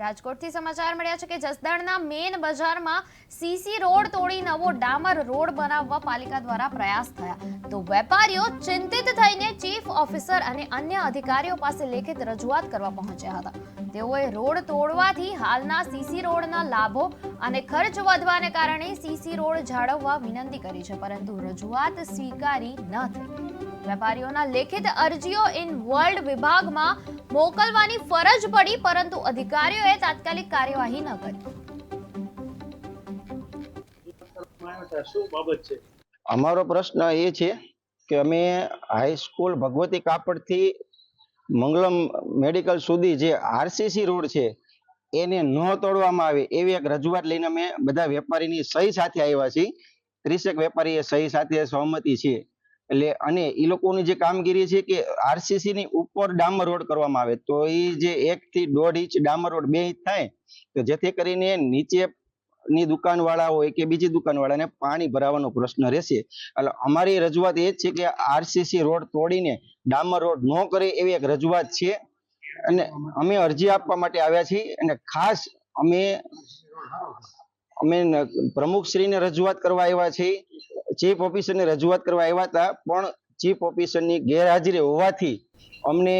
રાજકોટથી સમાચાર મળ્યા છે કે જસદણના મેન બજારમાં સીસી રોડ તોડી નવો ડામર રોડ બનાવવા પાલિકા દ્વારા પ્રયાસ થયા. તો વેપારીઓ ચિંતિત થઈને ચીફ ઓફિસર અને અન્ય અધિકારીઓ પાસે લેખિત રજૂઆત કરવા પહોંચ્યા હતા. તેઓએ રોડ તોડવાથી હાલના સીસી રોડના લાભો અને ખર્ચ વધવાને કારણે સીસી રોડ જાળવવા વિનંતી કરી છે, પરંતુ રજૂઆત સ્વીકારી ન થઈ. વેપારીઓના લેખિત અરજીઓ ઇન વર્લ્ડ વિભાગમાં મોકલવાની ફરજ પડી, પરંતુ અધિકારીઓએ તાત્કાલિક કાર્યવાહી ન કરી. અમારો પ્રશ્ન એ છે કે અમે હાઈસ્કૂલ ભગવતી કાપડથી મંગલમ મેડિકલ સુધી જે આરસીસી રોડ છે, એને ન તોડવામાં આવે એવી એક રજૂઆત લઈને અમે બધા વેપારીની સહી સાથે આવ્યા છીએ. ત્રીસેક વેપારીએ સહી સાથે સહમતી છે એટલે અને એ લોકોની જે કામગીરી છે કે આરસીસી ની ઉપર ડામર રોડ કરવામાં આવે. તો એ જે એક થી દોઢ ઇંચ ડામર રોડ બે ઇંચ થાય, તો જેથી કરીને નીચે ની દુકાન વાળા હોય કે બીજી દુકાન વાળાને પાણી ભરાવાનો પ્રશ્ન રહેશે. એટલે અમારી રજૂઆત એ જ છે કે આરસીસી રોડ તોડીને ડામર રોડ ન કરે એવી એક રજૂઆત છે. અને અમે અરજી આપવા માટે આવ્યા છીએ અને ખાસ અમે અમે પ્રમુખશ્રીને રજૂઆત કરવા આવ્યા છીએ. ચીફ ઓફિસરને રજૂઆત કરવા આવ્યા હતા પણ ચીફ ઓફિસરની ગેરહાજરી હોવાથી અમને